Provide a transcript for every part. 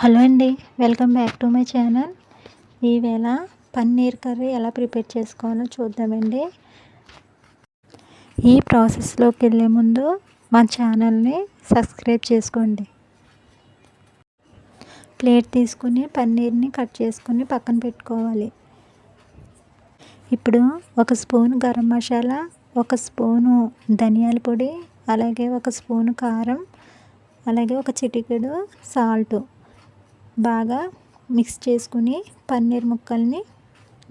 Hello అండి welcome back to my channel. ఈవేళ paneer curry ఎలా ప్రిపేర్ చేసుకోవాలో చూద్దామండి. ఈ ప్రాసెస్లోకి వెళ్ళే ముందు మా ఛానల్ని సబ్స్క్రైబ్ చేసుకోండి. ప్లేట్ తీసుకుని పన్నీర్ని కట్ చేసుకుని పక్కన పెట్టుకోవాలి. ఇప్పుడు ఒక స్పూన్ గరం మసాలా ఒక స్పూను ధనియాల పొడి అలాగే ఒక స్పూను కారం అలాగే ఒక చిటికెడు సాల్ట్. బాగా మిక్స్ చేసుకుని పన్నీర్ ముక్కల్ని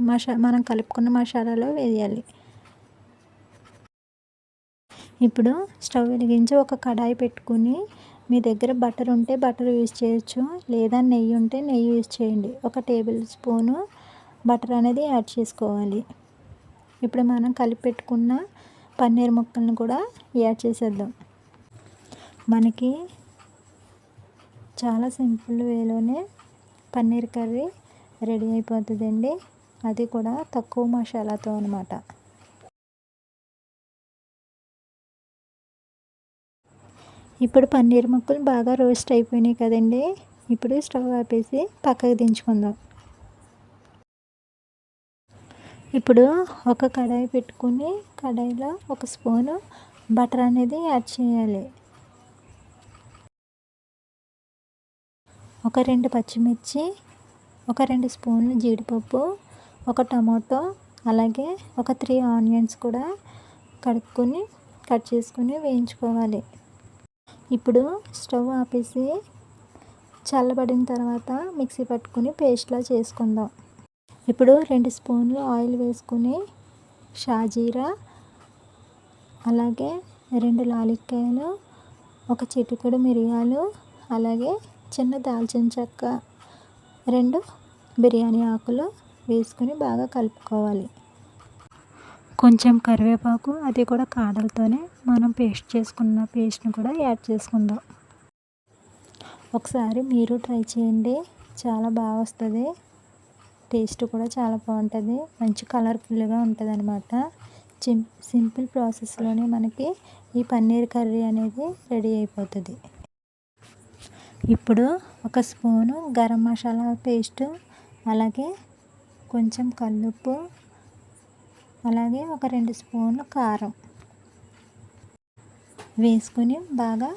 మసా మనం కలుపుకున్న మసాలాలో వేయాలి. ఇప్పుడు స్టవ్ వెలిగించి ఒక కడాయి పెట్టుకుని మీ దగ్గర బటర్ ఉంటే బటర్ యూజ్ చేయొచ్చు లేదా నెయ్యి ఉంటే నెయ్యి యూజ్ చేయండి. ఒక టేబుల్ స్పూను బటర్ అనేది యాడ్ చేసుకోవాలి. ఇప్పుడు మనం కలిపి పెట్టుకున్న పన్నీర్ ముక్కలను కూడా యాడ్ చేసేద్దాం. మనకి చాలా సింపుల్ వేలోనే పన్నీర్ కర్రీ రెడీ అయిపోతుందండి. అది కూడా తక్కువ మసాలాతో అనమాట ఇప్పుడు పన్నీర్ ముక్కలు బాగా రోస్ట్ అయిపోయినాయి కదండి. ఇప్పుడు స్టవ్ ఆపేసి పక్కకు దించుకుందాం. ఇప్పుడు ఒక కడాయి పెట్టుకుని కడాయిలో ఒక స్పూను బటర్ అనేది యాడ్ చేయాలి. ఒక రెండు పచ్చిమిర్చి ఒక రెండు స్పూన్లు జీడిపప్పు ఒక టమాటో అలాగే ఒక త్రీ ఆనియన్స్ కూడా కడుక్కొని కట్ చేసుకుని వేయించుకోవాలి. ఇప్పుడు స్టవ్ ఆపేసి చల్లబడిన తర్వాత మిక్సీ పట్టుకుని పేస్ట్లా చేసుకుందాం. ఇప్పుడు రెండు స్పూన్లు ఆయిల్ వేసుకుని షాజీరా అలాగే రెండు లాలిక్కాయలు ఒక చిటికెడు మిరియాలు అలాగే చిన్న దాల్చిన చెక్క. రెండు బిర్యానీ ఆకులు వేసుకుని బాగా కలుపుకోవాలి. కొంచెం కరివేపాకు అది కూడా కాడలతోనే మనం పేస్ట్ చేసుకున్న పేస్ట్ని కూడా యాడ్ చేసుకుందాం. ఒకసారి మీరు ట్రై చేయండి. చాలా బాగా వస్తుంది. టేస్ట్ కూడా చాలా బాగుంటుంది. మంచి కలర్ఫుల్గా ఉంటుంది అనమాట సింపుల్ ప్రాసెస్లోనే మనకి ఈ పన్నీర్ కర్రీ అనేది రెడీ అయిపోతుంది. ఇప్పుడు ఒక స్పూను గరం మసాలా పేస్టు అలాగే కొంచెం కల్లుప్పు అలాగే ఒక రెండు స్పూన్లు కారం వేసుకొని బాగా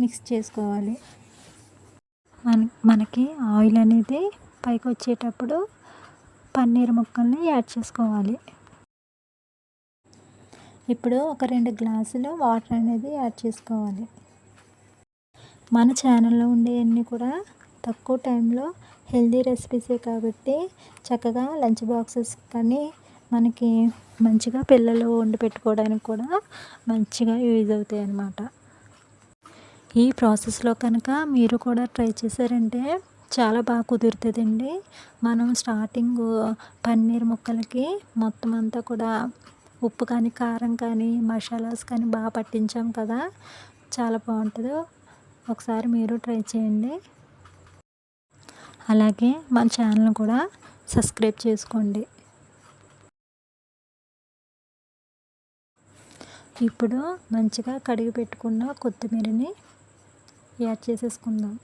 మిక్స్ చేసుకోవాలి. మన మనకి ఆయిల్ అనేది పైకి వచ్చేటప్పుడు పన్నీర్ ముక్కల్ని యాడ్ చేసుకోవాలి. ఇప్పుడు ఒక రెండు గ్లాసులు వాటర్ అనేది యాడ్ చేసుకోవాలి. మన ఛానల్లో ఉండేవన్నీ కూడా తక్కువ టైంలో హెల్దీ రెసిపీసే కాబట్టి చక్కగా లంచ్ బాక్సెస్ కానీ మనకి మంచిగా పిల్లలు వండి పెట్టుకోవడానికి కూడా మంచిగా యూజ్ అవుతాయి అన్నమాట. ఈ ప్రాసెస్లో కనుక మీరు కూడా ట్రై చేశారంటే చాలా బాగా కుదురుతుందండి. మనం స్టార్టింగ్ పన్నీర్ ముక్కలకి మొత్తం అంతా కూడా ఉప్పు కానీ కారం కానీ మసాలాస్ కానీ బాగా పట్టించాం కదా చాలా బాగుంటుంది. ఒకసారి మీరు ట్రై చేయండి. అలాగే మన ఛానల్ కూడా సబ్స్క్రైబ్ చేసుకోండి. ఇప్పుడు మంచిగా కడిగి పెట్టుకున్న కొత్తిమీరని యాడ్ చేసేసుకుందాం.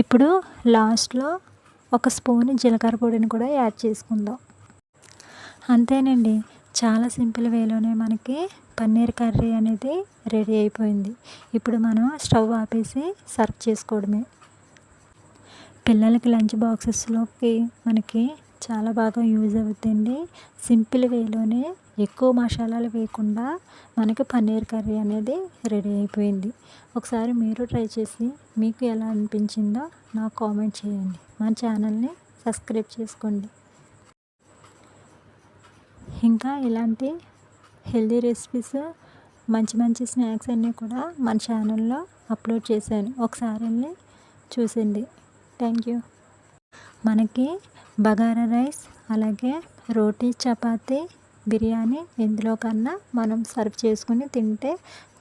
ఇప్పుడు లాస్ట్లో ఒక స్పూన్ జీలకర్ర పొడిని కూడా యాడ్ చేసుకుందాం. అంతేనండి. చాలా సింపుల్ వేలోనే మనకి పన్నీర్ కర్రీ అనేది రెడీ అయిపోయింది. ఇప్పుడు మనం స్టవ్ ఆపేసి సర్వ్ చేసుకోవడమే. పిల్లలకి లంచ్ బాక్సెస్లోకి మనకి చాలా బాగా యూజ్ అవుతుంది సింపుల్ వేలోనే ఎక్కువ మసాలాలు వేయకుండా మనకి పన్నీర్ కర్రీ అనేది రెడీ అయిపోయింది. ఒకసారి మీరు ట్రై చేసి మీకు ఎలా అనిపించిందో నాకు కామెంట్ చేయండి. మా ఛానల్ని సబ్స్క్రైబ్ చేసుకోండి. ఇంకా ఇలాంటి హెల్దీ రెసిపీస్ మంచి మంచి స్నాక్స్ అన్నీ కూడా మన ఛానల్లో అప్లోడ్ చేశాను. ఒకసారి వెళ్ళి చూసండి థ్యాంక్ యూ. మనకి బగారా రైస్ అలాగే రోటీ చపాతీ బిర్యానీ ఎందులో కన్నా మనం సర్వ్ చేసుకుని తింటే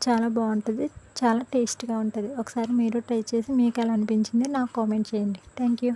చాలా బాగుంటుంది చాలా టేస్ట్గా ఉంటుంది. ఒకసారి మీరు ట్రై చేసి మీకు ఎలా అనిపించింది నాకు కామెంట్ చేయండి. Thank you.